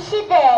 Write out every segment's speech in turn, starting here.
que.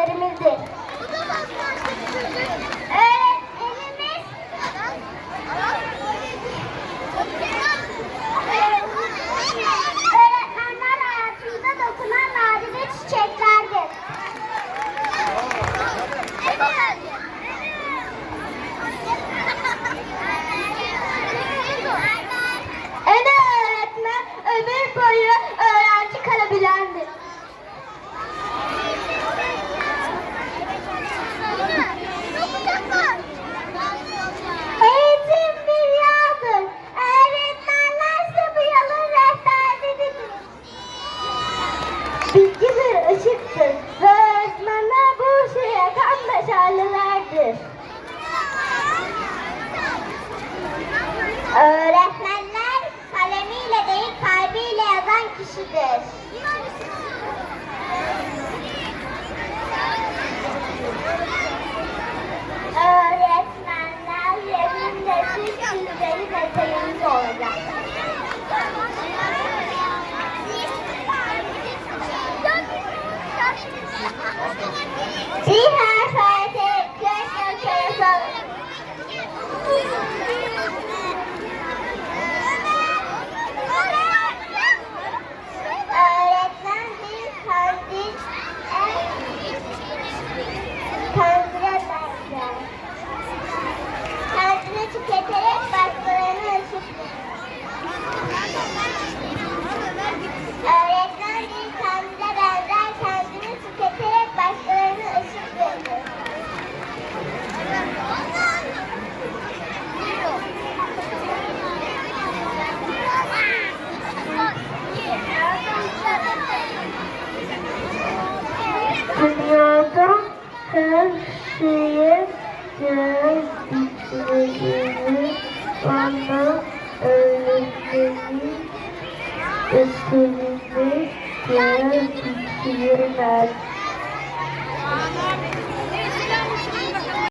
yerimizdi. She has five, six, six, six, six, six, six. göz içlerini bana öğretmeni üstünü göz içini.